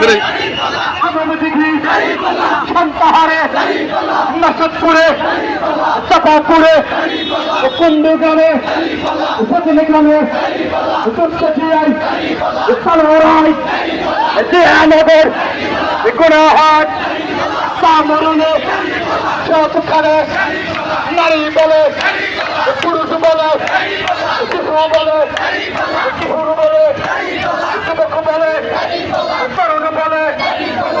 ধরে সন্তাহারে নাসদপুরে চাপাপুরে কুন্ডগ্রামে উপজেলাগ্রামে উত্তরচিয়াই সালহরাই দেহানগর গুণাহাট সামরণে সবখানে নারী বলে, পুরুষ বলে, শিশু বলে কিশোর বলে যুবক বলে তরুণ বলে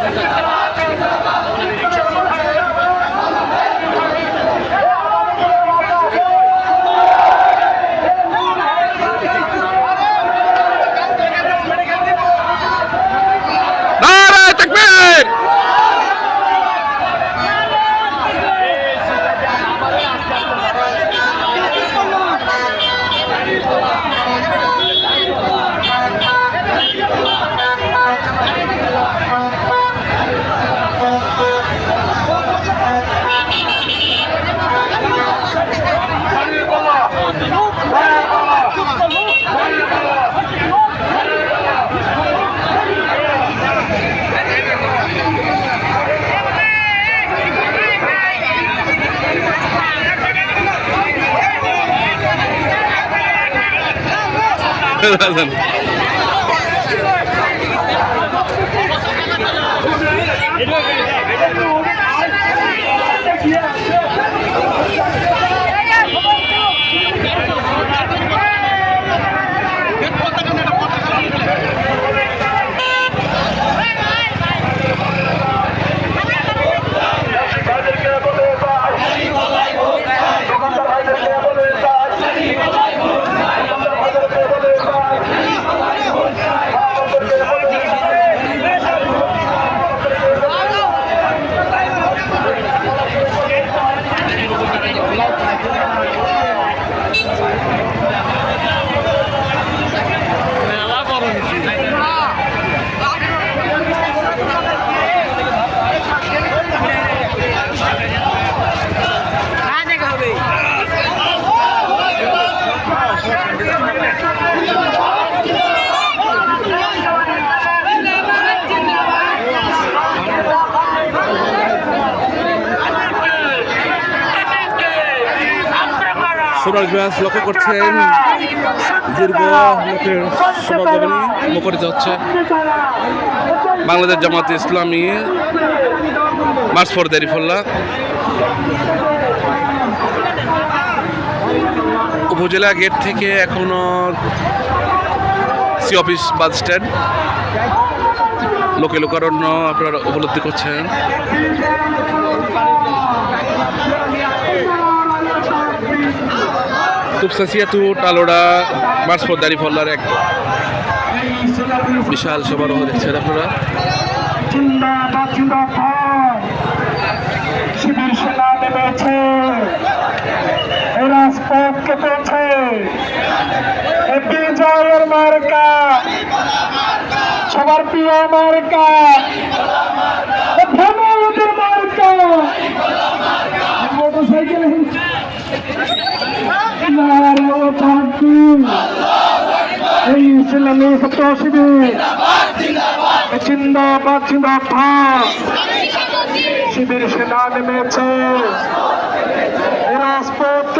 বলে চিন্তা রাজন সোনার গ্রাস লক্ষ্য করছেন দীর্ঘ হচ্ছে বাংলাদেশ জামাত ইসলামী মার্চ ফর দেরিফল্লা উপজেলা গেট থেকে এখনও সি অফিস বাস স্ট্যান্ড। লোকে লোকারণ্য আপনারা উপলব্ধি করছেন। তুপসাসিয়াতু টালোড়া মার্চ ফর দাঁড়িফল্লার এক বিশাল সমারোহ দেখছেন আপনারা। কেটেছে। মার্কা। সবার মার্কা। মোটরসাইকেল নারে থাকবি এই ইসলামী ছাত্র শিবির জিন্দাবাদ জিন্দাবাদ। শিবির সেনা নেমেছে। রাজপথ